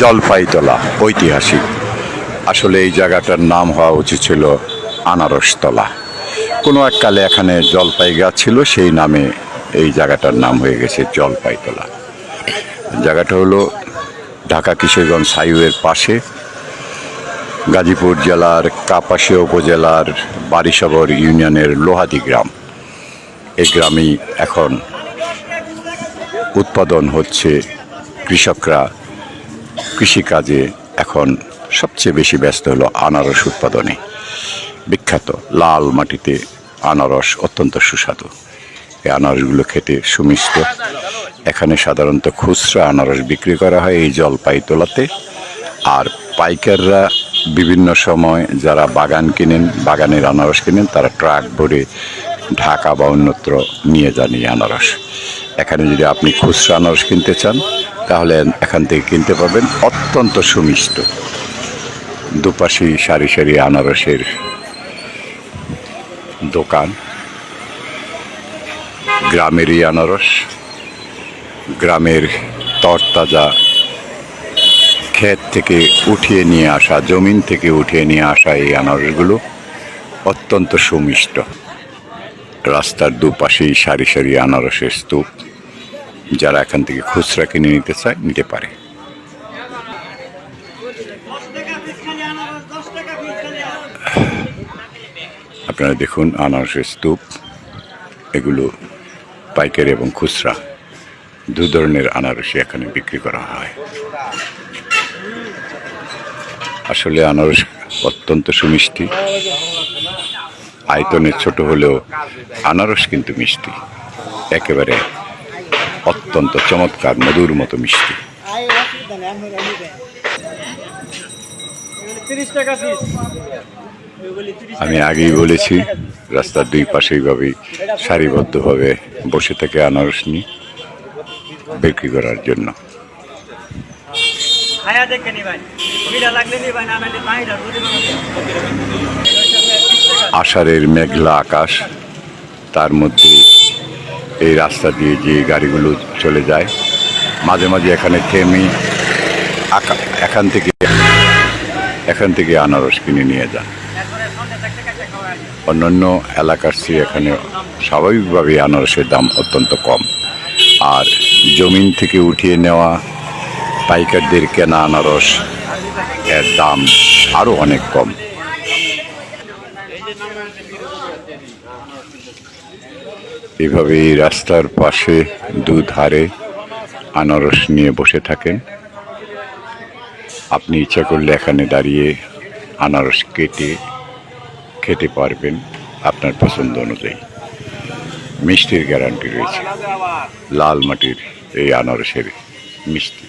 জলপাইতলা, ঐতিহাসিক। আসলে এই জায়গাটার নাম হওয়া উচিত ছিল আনারসতলা। কোনো এক কালে এখানে জলপাই গাছ ছিল, সেই নামে এই জায়গাটার নাম হয়ে গেছে জলপাইতলা। জায়গাটা হলো ঢাকা কিশোরগঞ্জ হাইওয়ের পাশে। গাজীপুর জেলার কাপাসিয়া উপজেলার বারিসাগর ইউনিয়নের লোহাদি গ্রাম। এই গ্রামেই এখন উৎপাদন হচ্ছে কৃষকরা কৃষিকাজে এখন সবচেয়ে বেশি ব্যস্ত হলো আনারস উৎপাদনে। বিখ্যাত লাল মাটিতে আনারস অত্যন্ত সুস্বাদু। এই আনারসগুলো খেতে সুমিষ্ট। এখানে সাধারণত খুচরা আনারস বিক্রি করা হয় এই জলপাই তোলাতে আর পাইকাররা বিভিন্ন সময় যারা বাগান কিনেন, বাগানের আনারস কিনেন, তারা ট্রাক ভরে ঢাকা বা অন্যত্র নিয়ে যান এই আনারস। এখানে যদি আপনি খুচরা আনারস কিনতে চান, তাহলে এখান থেকে কিনতে পাবেন অত্যন্ত সুমিষ্ট দুপাশে সারি সারি আনারসের দোকান। গ্রামেরই আনারস, গ্রামের তরতাজা ক্ষেত থেকে উঠিয়ে নিয়ে আসা, জমিন থেকে উঠিয়ে নিয়ে আসা এই আনারসগুলো অত্যন্ত সুমিষ্ট। রাস্তার দুপাশেই সারি সারি আনারসের স্তূপ, যারা এখান থেকে খুচরা কিনে নিতে চায়, নিতে পারে। আপনারা দেখুন আনারসের স্তূপ, এগুলো পাইকারি এবং খুচরা, দু ধরনের আনারসই এখানে বিক্রি করা হয়। আসলে আনারস অত্যন্ত সুমিষ্টি। আয়তনে ছোট হলেও আনারস কিন্তু মিষ্টি। একেবারে অত্যন্ত চমৎকার মধুর মতো মিষ্টি। আমি আগেই বলেছি, রাস্তার দুই পাশে এইভাবেই সারিবদ্ধভাবে বসে থেকে আনারস নিয়ে বিক্রি করার জন্য। লাগলে না না আষাঢ়ের মেঘলা আকাশ, তার মধ্যে এই রাস্তা দিয়ে যে গাড়িগুলো চলে যায়, মাঝে মাঝে এখানে থেমে এখান থেকে এখান থেকে আনারস কিনে নিয়ে যান। অন্যান্য এলাকার চেয়ে এখানে স্বাভাবিকভাবে আনারসের দাম অত্যন্ত কম। আর জমিন থেকে উঠিয়ে নেওয়া পাইকারদের কেনা আনারস এর দাম আরও অনেক কম। এভাবে রাস্তার পাশে দুধারে আনারস নিয়ে বসে থাকেন। আপনি ইচ্ছা করলে এখানে দাঁড়িয়ে আনারস কেটে খেতে পারবেন আপনার পছন্দ অনুযায়ী। মিষ্টির গ্যারান্টি রয়েছে। লাল মাটির এই আনারসের মিষ্টি।